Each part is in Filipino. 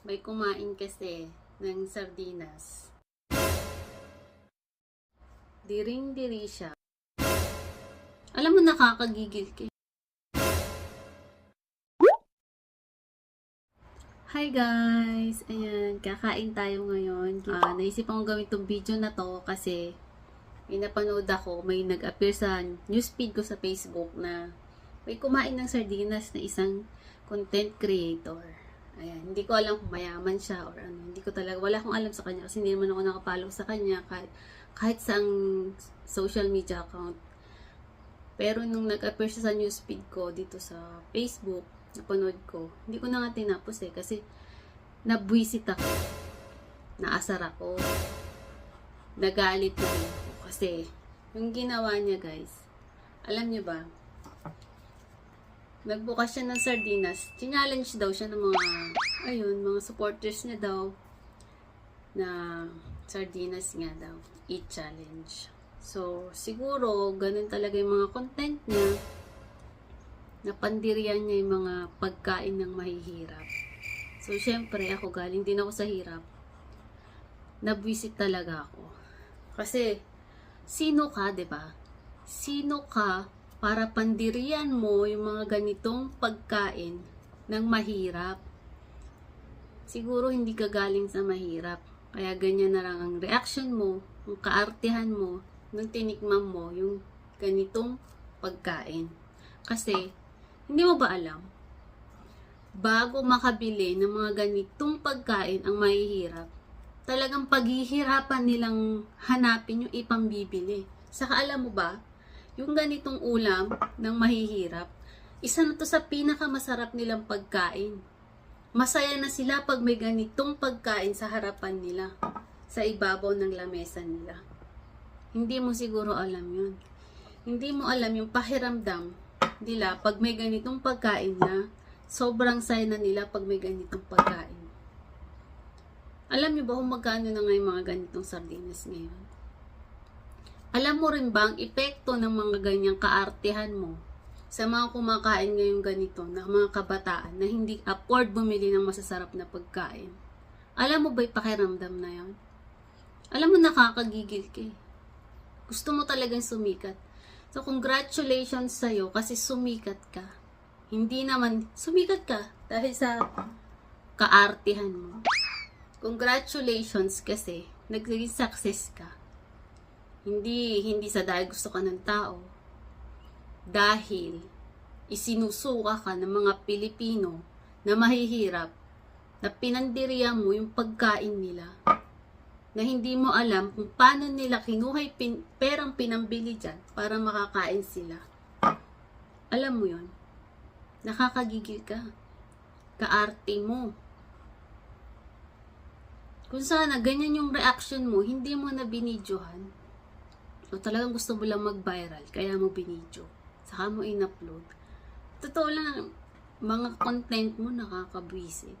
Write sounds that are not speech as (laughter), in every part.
may kumain kasi ng sardinas. Diring-diri siya. Alam mo, nakakagigil ka. eh. Hi guys! Ayan, kakain tayo ngayon. Ah, naisip akong gawin tong video na to kasi may napanood ako, may nag-appear sa newsfeed ko sa Facebook na may kumain ng sardinas na isang content creator. Ayan, hindi ko alam kung mayaman siya or ano. Hindi ko talaga, wala akong alam sa kanya kasi hindi naman ako nakapollow sa kanya kahit, kahit sa social media account. Pero nung nag-appear siya sa newsfeed ko dito sa Facebook, napanood ko, hindi ko na nga tinapos eh kasi nabwisit ako. Naasar ako. Nagalit ako kasi yung ginawa niya guys, alam niyo ba, nagbukas siya ng sardinas, challenge daw siya ng mga, ayun, mga supporters niya daw, na sardinas nga daw, eat challenge. So, siguro, ganun talaga yung mga content niya, napandirian niya yung mga pagkain ng mahihirap. So, syempre, ako galing din ako sa hirap, nabwisit talaga ako. Kasi, sino ka, ba? Sino ka para pandirian mo yung mga ganitong pagkain ng mahirap? Siguro hindi ka galing sa mahirap. Kaya ganyan na lang ang reaction mo, ang kaartehan mo, nung tinikman mo yung ganitong pagkain. Kasi, hindi mo ba alam? Bago makabili ng mga ganitong pagkain ang mahihirap, talagang paghihirapan nilang hanapin yung ipambibili. Saka alam mo ba, yung ganitong ulam ng mahihirap, isa na to sa pinakamasarap nilang pagkain. Masaya na sila pag may ganitong pagkain sa harapan nila, sa ibabaw ng lamesa nila. Hindi mo siguro alam yun. Hindi mo alam yung pahiramdam nila pag may ganitong pagkain na sobrang saya na nila pag may ganitong pagkain. Alam niyo ba kung magkano na nga yung mga ganitong sardinas ngayon? Alam mo rin ba ang epekto ng mga ganyang kaartehan mo sa mga kumakain ngayong ganito na mga kabataan na hindi afford bumili ng masasarap na pagkain? Alam mo ba yung pakiramdam na yon? Alam mo nakakagigil ka eh. Gusto mo talagang sumikat. So congratulations sa'yo kasi sumikat ka. Hindi naman, sumikat ka dahil sa kaartehan mo. Congratulations kasi naging success ka. Hindi hindi sa dahil gusto ka ng tao. Dahil isinusuka ka ng mga Pilipino na mahihirap na pinandiriya mo yung pagkain nila na hindi mo alam kung paano nila kinuha yung pin, perang pinambili dyan para makakain sila. Alam mo yon Nakakagigil ka. Kaarte mo. Kung sana ganyan yung reaction mo, hindi mo na binidyohan. O talagang gusto mo lang mag-viral, kaya mo binidyo. Saka mo in-upload. Totoo lang, mga content mo nakakabwisit.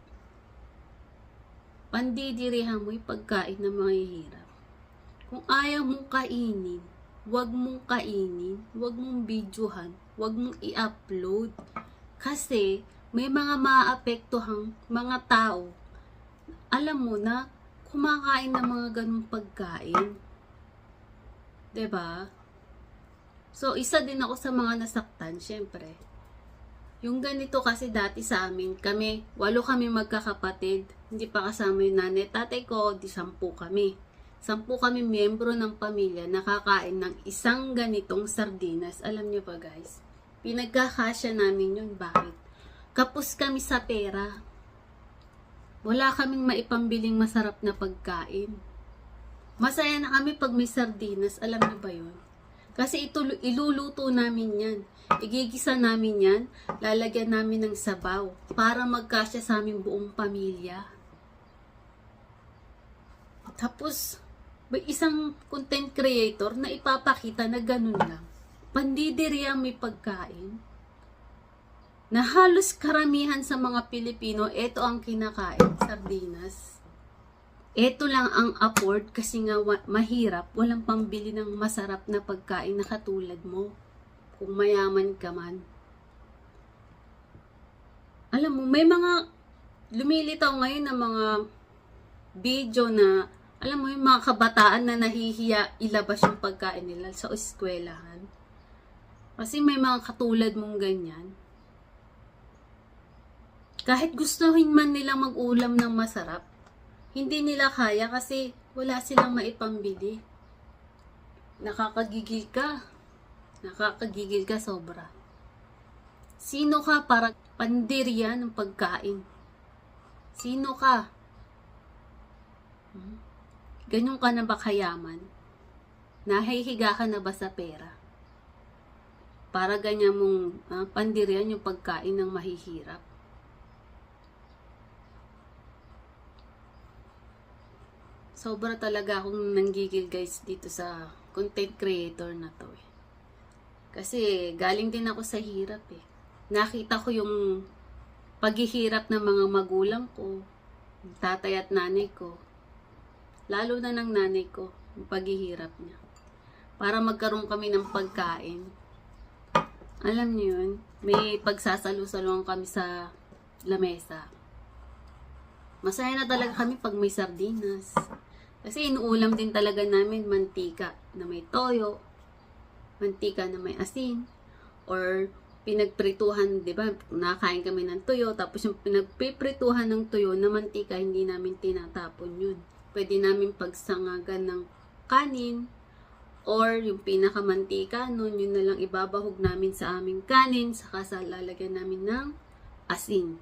Pandidirihan mo yung pagkain ng mga hirap. Kung ayaw mong kainin, wag mong kainin, wag mong videohan, wag mong i-upload. Kasi may mga maapektuhang mga tao. Alam mo na, kumakain ng mga ganong pagkain. Ba? So, isa din ako sa mga nasaktan, syempre. Yung ganito kasi dati sa amin, kami, walo kami magkakapatid. Hindi pa kasama yung nanay, tatay ko, di sampu kami. Sampu kami miyembro ng pamilya nakakain ng isang ganitong sardinas. Alam niyo ba guys? Pinagkakasya namin yun. Bakit? Kapos kami sa pera. Wala kaming maipambiling masarap na pagkain. Masaya na kami pag may sardinas. Alam niyo ba yun? Kasi ito, iluluto namin yan. Igigisa namin yan. Lalagyan namin ng sabaw. Para magkasya sa aming buong pamilya. Tapos, may isang content creator na ipapakita na ganun lang. Pandidiri ang may pagkain. Na halos karamihan sa mga Pilipino, ito ang kinakain, sardinas. Ito lang ang afford kasi nga mahirap, walang pambili ng masarap na pagkain na katulad mo. Kung mayaman ka man. Alam mo, may mga lumilitaw ngayon ng mga video na, alam mo yung mga kabataan na nahihiya ilabas yung pagkain nila sa eskwelahan. Kasi may mga katulad mong ganyan. Kahit gustuhin man nilang mag-ulam ng masarap, hindi nila kaya kasi wala silang maipambili. Nakakagigil ka. Nakakagigil ka sobra. Sino ka para pandirya ng pagkain? Sino ka? Hmm? Ganyan ka na ba kayaman? Nahihiga ka na ba sa pera? Para ganyan mong ah, pandiryan yung pagkain ng mahihirap. Sobra talaga akong nanggigil guys dito sa content creator na to eh. Kasi galing din ako sa hirap eh. Nakita ko yung paghihirap ng mga magulang ko, tatay at nanay ko. Lalo na ng nanay ko, yung paghihirap niya. Para magkaroon kami ng pagkain. Alam niyo yun, may pagsasalu-saluhan kami sa lamesa. Masaya na talaga kami pag may sardinas. Kasi inuulam din talaga namin mantika na may toyo, mantika na may asin, or pinagprituhan, di ba? Nakain kami ng tuyo, tapos yung pinagpiprituhan ng tuyo na mantika, hindi namin tinatapon yun. Pwede namin pagsangagan ng kanin, or yung pinakamantika nun, yun na lang ibabahog namin sa aming kanin, saka sa lalagyan namin ng asin.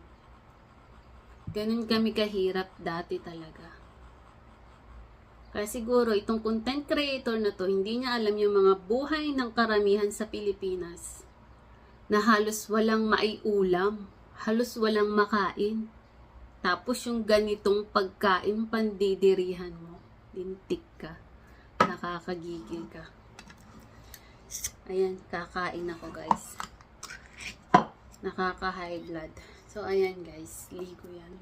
Ganun kami kahirap dati talaga. Kaya siguro itong content creator na to, hindi niya alam yung mga buhay ng karamihan sa Pilipinas na halos walang maiulam, halos walang makain. Tapos yung ganitong pagkain pandidirihan mo, lintik ka, nakakagigil ka. Ayan, kakain ako guys. Nakaka-high blood. So, ayan guys, ligo yan.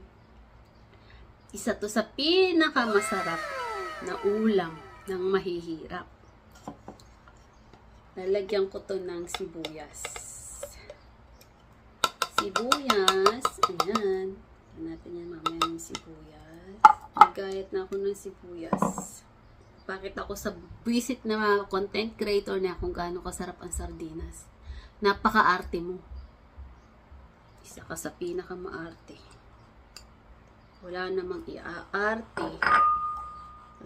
Isa to sa pinakamasarap na ulam ng mahihirap. Lalagyan ko to ng sibuyas. Sibuyas. Ayan. Natin yan mamaya yung sibuyas. Nagayat na ako ng sibuyas. Pakita ko sa visit na mga content creator na kung gaano kasarap ang sardinas. Napaka-arte mo. Isa ka sa pinakamaarte. Wala namang iaarte.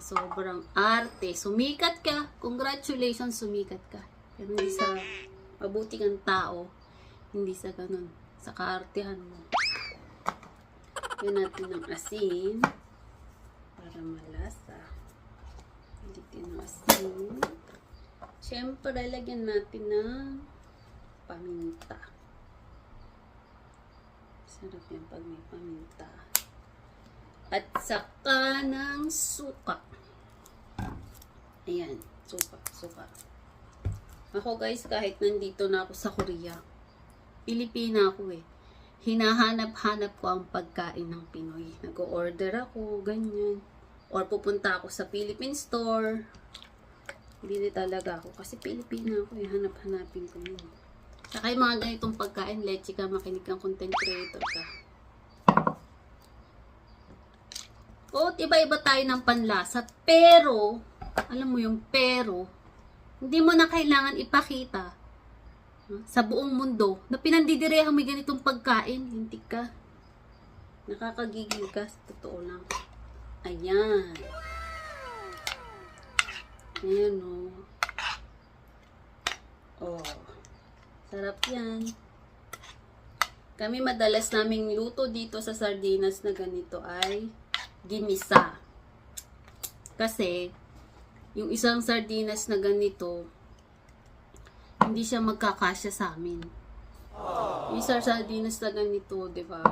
Sobrang arte. Sumikat ka. Congratulations, sumikat ka. Pero hindi sa mabuti kang tao. Hindi sa ganun. Sa kaartehan mo. Yan natin ng asin. Para malasa. Hindi ng asin. Siyempre, lagyan natin ng paminta. Sarap yan pag may paminta. At saka ng suka. Ayan, suka, suka. Ako guys, kahit nandito na ako sa Korea, Pilipina ako eh. Hinahanap-hanap ko ang pagkain ng Pinoy. Nag-order ako, ganyan. Or pupunta ako sa Philippine store. Bili talaga ako. Kasi Pilipina ako eh. Hanap-hanapin ko yun. Saka yung mga ganitong pagkain, leche ka, makinig kang content creator ka. O, iba-iba tayo ng panlasa. Pero, alam mo yung pero, hindi mo na kailangan ipakita sa buong mundo na pinandidirehan mo ganitong pagkain. Lintik ka. Nakakagigil ka. Totoo lang. Ayan. Ayan o. Oh. Sarap yan. Kami madalas naming luto dito sa sardinas na ganito ay ginisa. Kasi, yung isang sardinas na ganito, hindi siya magkakasya sa amin. Yung isang sardinas na ganito, di ba?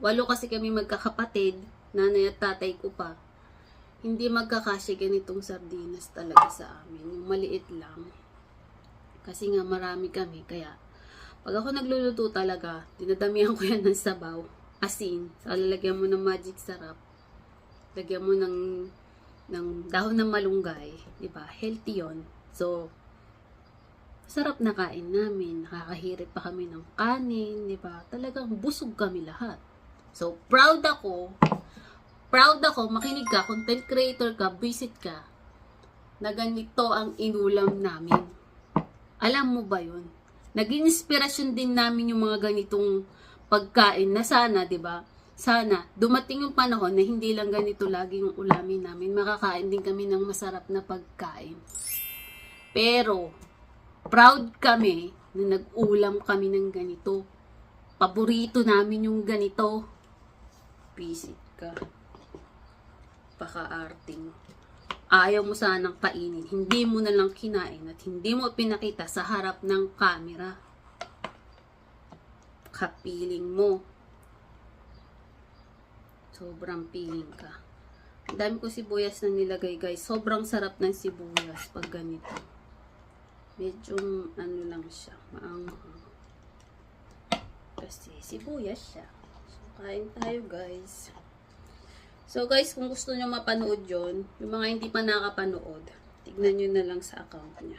Walo kasi kami magkakapatid, nanay at tatay ko pa. Hindi magkakasya ganitong sardinas talaga sa amin. Yung maliit lang. Kasi nga marami kami, kaya pag ako nagluluto talaga, dinadamihan ko yan ng sabaw, asin, so lalagyan mo ng magic sarap, lagyan mo ng ng dahon ng malunggay, 'di ba? Healthy 'yon. So sarap na kain namin, nakakahirit pa kami ng kanin, 'di ba? Talagang busog kami lahat. So, proud ako, proud ako, makinig ka, content creator ka, visit ka, na ganito ang inulam namin. Alam mo ba yun? Naging inspirasyon din namin yung mga ganitong pagkain na sana, di ba? Sana, dumating yung panahon na hindi lang ganito lagi yung ulamin namin. Makakain din kami ng masarap na pagkain. Pero, proud kami na nag-ulam kami ng ganito. Paborito namin yung ganito. Visit ka. Paka-arting. Ayaw mo sanang kainin. Hindi mo na lang kinain at hindi mo pinakita sa harap ng camera. Kapiling mo. Sobrang piling ka. Ang dami ko sibuyas na nilagay guys. Sobrang sarap ng sibuyas pag ganito. Medyo ano lang siya. Maanghang. Kasi sibuyas siya. So, kain tayo guys. So guys, kung gusto nyo mapanood yon yung mga hindi pa nakapanood, tignan nyo na lang sa account niya.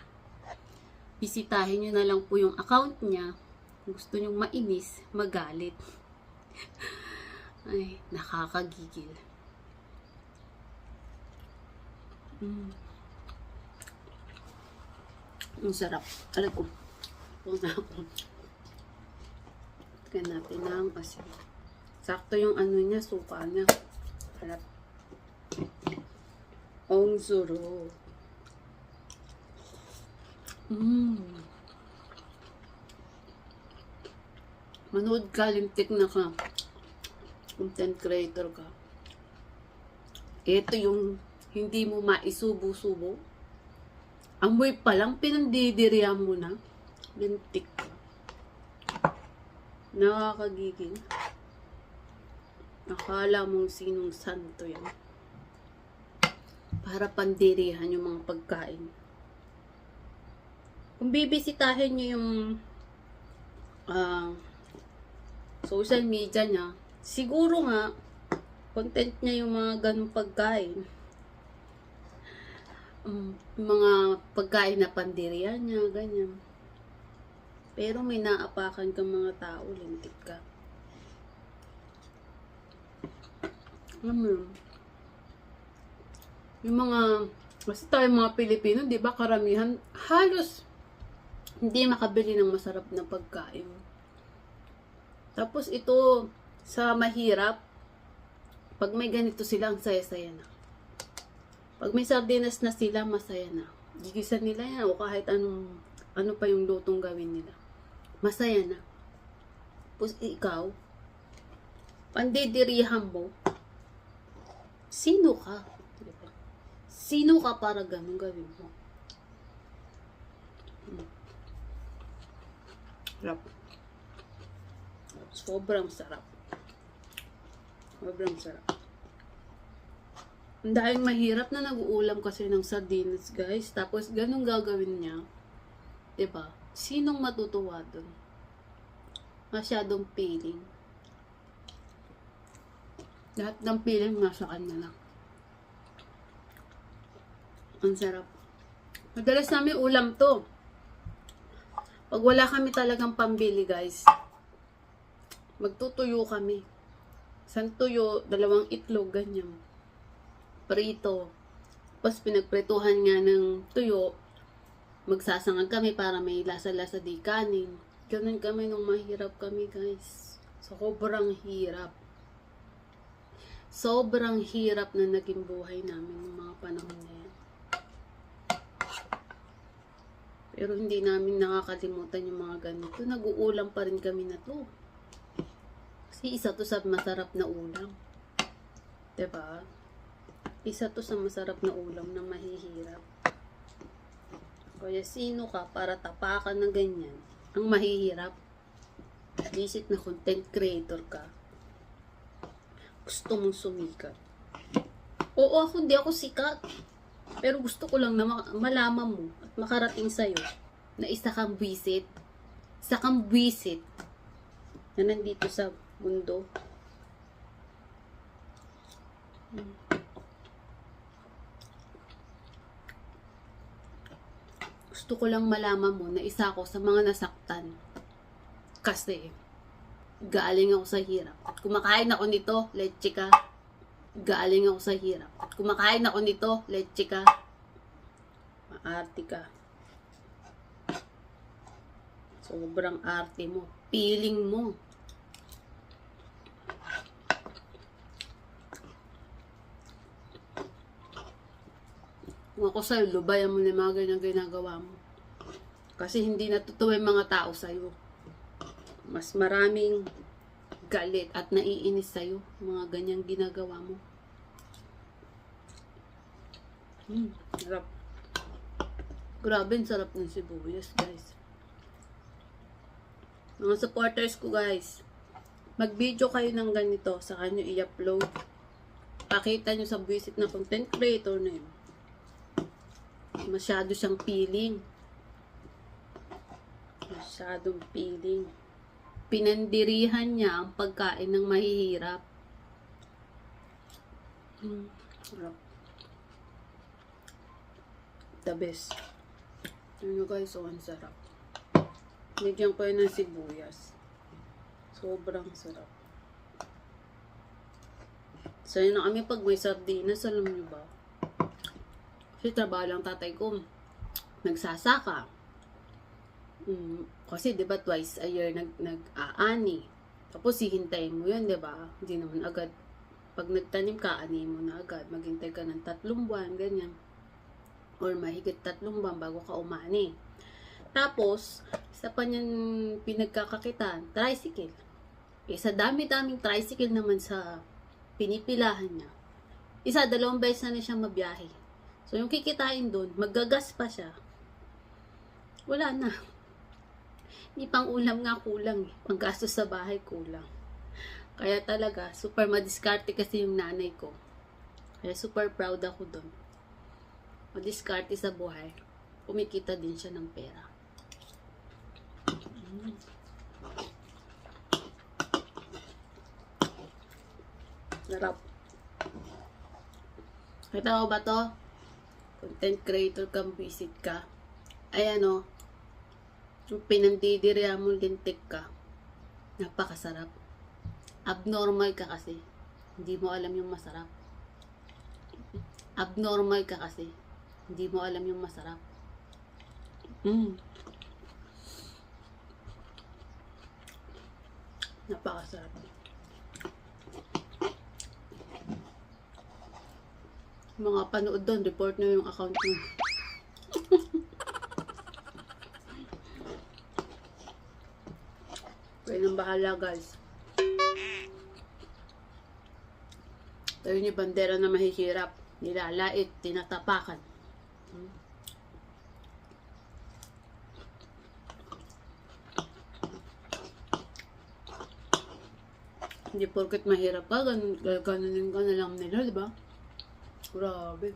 Bisitahin nyo na lang po yung account niya. Kung gusto nyo mainis, magalit. (laughs) Ay, nakakagigil. Mm. Ang sarap. Alam ko. Kung na ako. Tignan natin ng asin. Sakto yung ano niya, suka niya. Harap. Ang sarap. Mmm. Manood ka, lintik na ka. Content creator ka. Ito yung hindi mo maisubo-subo. Amoy pa lang, pinandidiriyan mo na. Lintik ka. Nakakagigil. Akala mong sinong santo yan. Para pandirihan yung mga pagkain. Kung bibisitahin nyo yung ah, social media niya, siguro nga, content niya yung mga ganong pagkain. Um, mga pagkain na pandirian niya, ganyan. Pero may naapakan kang mga tao, lintik ka. Alam mo yun? Yung mga, kasi tayo mga Pilipino, di ba, karamihan, halos, hindi makabili ng masarap na pagkain. Tapos ito, sa mahirap, pag may ganito sila, ang saya-saya na. Pag may sardinas na sila, masaya na. Gigisa nila yan, o kahit anong, ano pa yung lutong gawin nila. Masaya na. Tapos ikaw, pandidirihan mo, sino ka? Sino ka para ganun gawin mo? Hmm. Sarap. Sobrang sarap. Sobrang sarap. Dahil mahirap na nag-uulam kasi ng sardinas, guys. Tapos, ganun gagawin niya. ba? Sinong matutuwa doon? Masyadong feeling. Lahat ng feeling nasa kanya lang. Ang sarap. Madalas namin ulam to. Pag wala kami talagang pambili, guys, magtutuyo kami. Isang tuyo, dalawang itlog, ganyan. Prito. Tapos pinagprituhan nga ng tuyo, magsasangag kami para may lasa-lasa di kanin. Ganun kami nung mahirap kami, guys. Sobrang hirap. Sobrang hirap na naging buhay namin ng mga panahon na yan. Pero hindi namin nakakalimutan yung mga ganito. Nag-uulam pa rin kami na to. Isa to sa masarap na ulam. ba? Isa to sa masarap na ulam na mahihirap. Kaya sino ka para tapakan ng ganyan? Ang mahihirap. Visit na content creator ka. Gusto mong sumikat. Oo, ako hindi ako sikat. Pero gusto ko lang na ma- malaman mo at makarating sa'yo na isa kang visit. Isa kang visit na nandito sa mundo. Gusto ko lang malaman mo na isa ako sa mga nasaktan. Kasi, galing ako sa hirap. At kumakain ako nito, leche ka. Galing ako sa hirap. At kumakain ako nito, leche ka. Maarte ka. Sobrang arte mo. Feeling mo. Sa'yo, lubayan mo na yung mga ganyan ginagawa mo. Kasi hindi natutuwa yung mga tao sa'yo. Mas maraming galit at naiinis sa'yo. Mga ganyang ginagawa mo. Hmm, sarap. Grabe, sarap ng sibuyas, guys. Mga supporters ko, guys. Mag-video kayo ng ganito. sa kanyo i-upload. Pakita nyo sa visit na content creator na yun. Masyado siyang feeling. Masyadong feeling. Pinandirihan niya ang pagkain ng mahihirap. Mm, sarap. The best. Ano guys, so ang sarap. Bigyan ko yun ng sibuyas. Sobrang sarap. Sa'yo na kami pag may sardinas, alam niyo ba? Kasi trabaho lang tatay ko. Nagsasaka. Mm, kasi 'di ba twice a year nag nag-aani. Tapos hihintayin mo 'yun, 'di ba? Hindi naman agad pag nagtanim ka, ani mo na agad. Maghintay ka ng tatlong buwan, ganyan. Or mahigit tatlong buwan bago ka umani. Tapos, isa pa niyan pinagkakakitaan, tricycle. Eh, sa dami-daming tricycle naman sa pinipilahan niya, isa, dalawang beses na, na siya mabiyahe. So, yung kikitain doon, maggagas pa siya. Wala na. Hindi pang ulam nga kulang eh. Pang sa bahay kulang. Kaya talaga, super madiskarte kasi yung nanay ko. Kaya super proud ako doon. Madiskarte sa buhay. Kumikita din siya ng pera. Mm. Sarap. Kita mo ba to? Content creator kang visit ka. Ayan o. Yung pinandidiriya mo lintik ka. Napakasarap. Abnormal ka kasi. Hindi mo alam yung masarap. Abnormal ka kasi. Hindi mo alam yung masarap. Mm. Napakasarap. Mga panood doon, report na yung account mo. (laughs) Kayo nang bahala guys. Tayo ni bandera na mahihirap. Nilalait, tinatapakan. Hmm. Hindi porket mahirap ka, ganun, ganunin ka na lang nila, di ba? Grabe.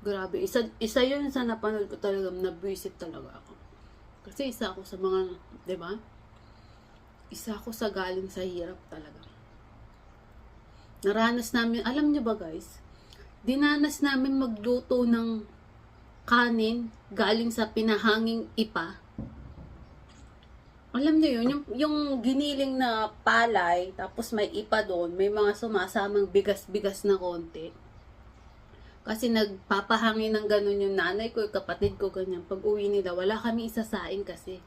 Grabe. Isa, isa yun sa napanood ko talaga, nabwisit talaga ako. Kasi isa ako sa mga, di ba? Isa ako sa galing sa hirap talaga. Naranas namin, alam niyo ba guys, dinanas namin magluto ng kanin galing sa pinahanging ipa. Alam niyo yun, yung, yung giniling na palay, tapos may ipa doon, may mga sumasamang bigas-bigas na konti. Kasi nagpapahangin ng ganun yung nanay ko, yung kapatid ko, ganyan. Pag uwi nila, wala kami isasain kasi.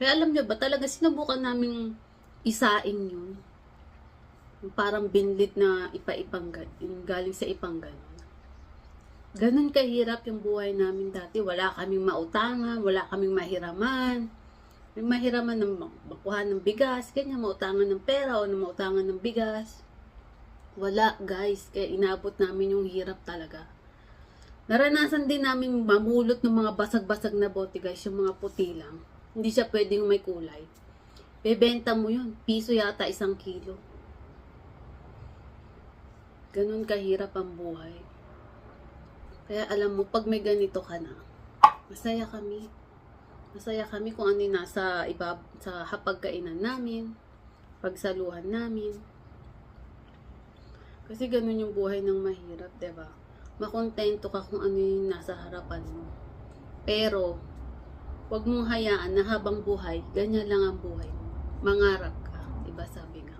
Kaya alam niyo ba, talaga sinubukan naming isain yun. Parang binlit na ipa-ipang galing sa ipang ganun. Ganun kahirap yung buhay namin dati. Wala kaming mautangan, wala kaming mahiraman. May mahiraman ng makuha ng bigas, ganyan, mautangan ng pera o mautangan ng bigas. Wala, guys. Kaya inabot namin yung hirap talaga. Naranasan din namin mamulot ng mga basag-basag na bote, guys, yung mga puti lang. Hindi siya pwedeng may kulay. Bebenta mo yun. Piso yata isang kilo. Ganun kahirap ang buhay. Kaya alam mo, pag may ganito ka na, masaya kami. Masaya kami kung ano nasa iba, sa hapagkainan namin, pagsaluhan namin. Kasi ganun yung buhay ng mahirap, 'di ba? Makontento ka kung ano yung nasa harapan mo. Pero, Huwag mong hayaan na habang buhay, ganyan lang ang buhay mo. Mangarap ka. Diba sabi nga?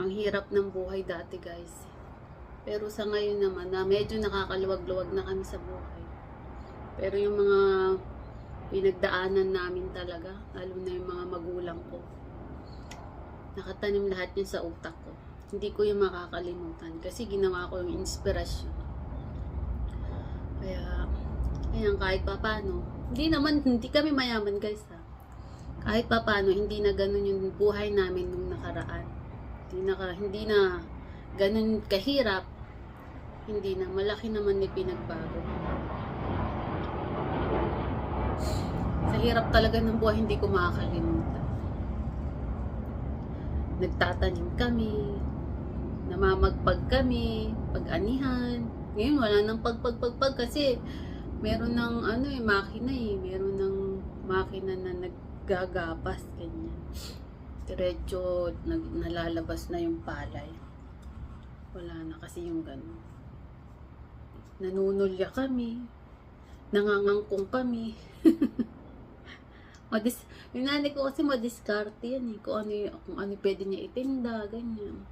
Ang hirap ng buhay dati guys. Pero sa ngayon naman na medyo nakakaluwag-luwag na kami sa buhay. Pero yung mga pinagdaanan namin talaga, lalo na yung mga magulang ko, nakatanim lahat yun sa utak ko. Hindi ko yung makakalimutan kasi ginawa ko yung inspirasyon. Kaya, ayan, kahit papano, hindi naman, hindi kami mayaman guys ha. Kahit papano, hindi na ganun yung buhay namin nung nakaraan. Hindi na, hindi na ganun kahirap. Hindi na, malaki naman ni pinagbago. Sa hirap talaga ng buhay, hindi ko makakalimutan. Nagtatanim kami, namamagpag kami, pag-anihan. Ngayon, wala nang pagpagpagpag kasi meron ng ano eh, makina eh. Meron ng makina na naggagapas, ganyan. Diretso, nag, nalalabas na yung palay. Wala na kasi yung ganun. Nanunulya kami. Nangangangkong kami. (laughs) Madis, yung nanay ko kasi madiskarte yan eh. Kung ano, kung ano pwede niya itinda, ganyan.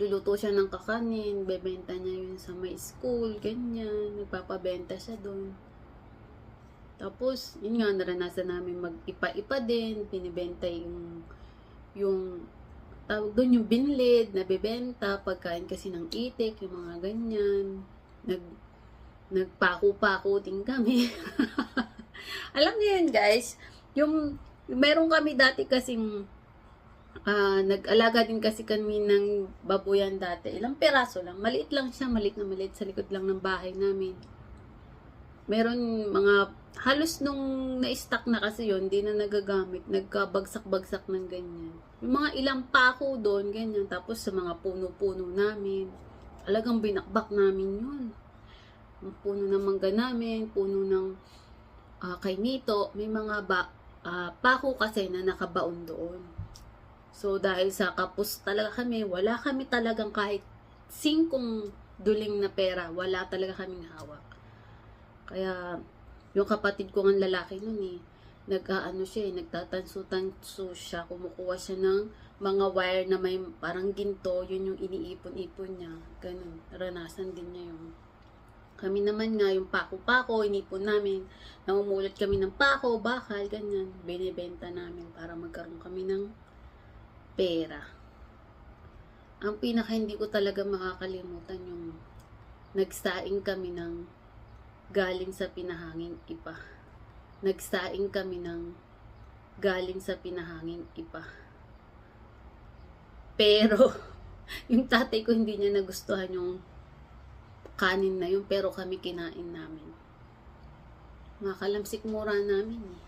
Luluto siya ng kakanin, bebenta niya yun sa may school, ganyan. Nagpapabenta siya doon. Tapos, yun nga, naranasan namin mag-ipa-ipa din, pinibenta yung, yung, tawag doon yung binlid, nabebenta, pagkain kasi ng itik, yung mga ganyan. Nag, nagpaku-paku din kami. (laughs) Alam niyo yun, guys, yung, meron kami dati kasing, ah, nag-alaga din kasi kami ng babuyan dati. Ilang peraso lang. Maliit lang siya, maliit na maliit sa likod lang ng bahay namin. Meron mga, halos nung na-stock na kasi yon di na nagagamit. Nagkabagsak-bagsak ng ganyan. Yung mga ilang pako doon, ganyan. Tapos sa mga puno-puno namin. Alagang binakbak namin yun. Yung puno ng mangga namin, puno ng ah, kay Nito, may mga ba, ah, pako kasi na nakabaon doon. So, dahil sa kapos talaga kami, wala kami talagang kahit singkong duling na pera. Wala talaga kaming hawak. Kaya, yung kapatid ko ng lalaki nun eh, nag-aano siya eh, nagtatanso-tanso siya, kumukuha siya ng mga wire na may parang ginto, yun yung iniipon-ipon niya. Ganun, naranasan din niya yung kami naman nga, yung pako-pako, inipon namin. Namumulot kami ng pako, bakal, ganyan. Binibenta namin para magkaroon kami ng pera. Ang pinaka hindi ko talaga makakalimutan yung nagsaing kami ng galing sa pinahanging ipa. Nagsaing kami ng galing sa pinahanging ipa. Pero, (laughs) yung tatay ko hindi niya nagustuhan yung kanin na yun, pero kami kinain namin. Makalamsik mura namin eh.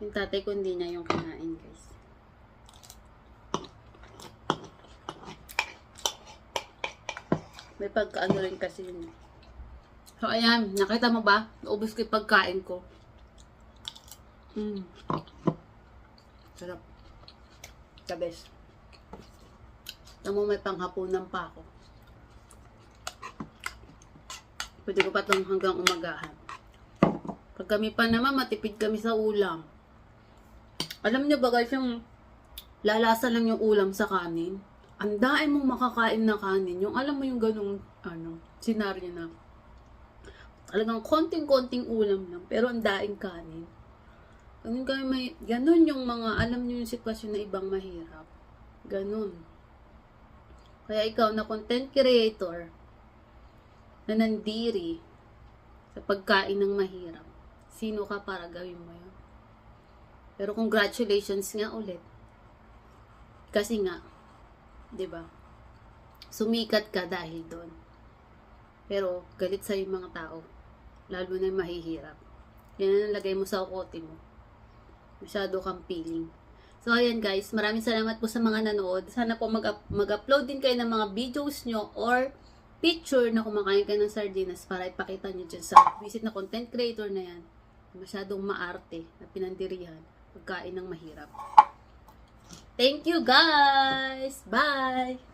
Yung tatay ko hindi niya yung kinain, guys. May pagkaano rin kasi yun. So, ayan. Nakita mo ba? Naubos ko yung pagkain ko. Mm. Sarap. The best. Tamo may panghapunan pa ako. Pwede ko pa itong hanggang umagahan. Pag kami pa naman, matipid kami sa ulam. Alam niyo ba guys, yung lalasa lang yung ulam sa kanin. Ang daing mong makakain na kanin. Yung alam mo yung ganong, ano, senaryo na talagang konting-konting ulam lang, pero ang daing kanin. Ganun kami may, ganun yung mga, alam niyo yung sitwasyon na ibang mahirap. Ganun. Kaya ikaw na content creator, na nandiri sa pagkain ng mahirap, sino ka para gawin mo yun? Pero congratulations nga ulit. Kasi nga, 'di ba? Sumikat ka dahil doon. Pero galit sa yung mga tao, lalo na yung mahihirap. Yan ang nalagay mo sa okote mo. Masyado kang feeling. So, ayan guys, maraming salamat po sa mga nanood. Sana po mag- mag-upload din kayo ng mga videos nyo or picture na kumakain kayo ng sardinas para ipakita nyo dyan sa visit na content creator na yan. Masyadong maarte na pinandirihan pagkain ng mahirap. Thank you guys! Bye!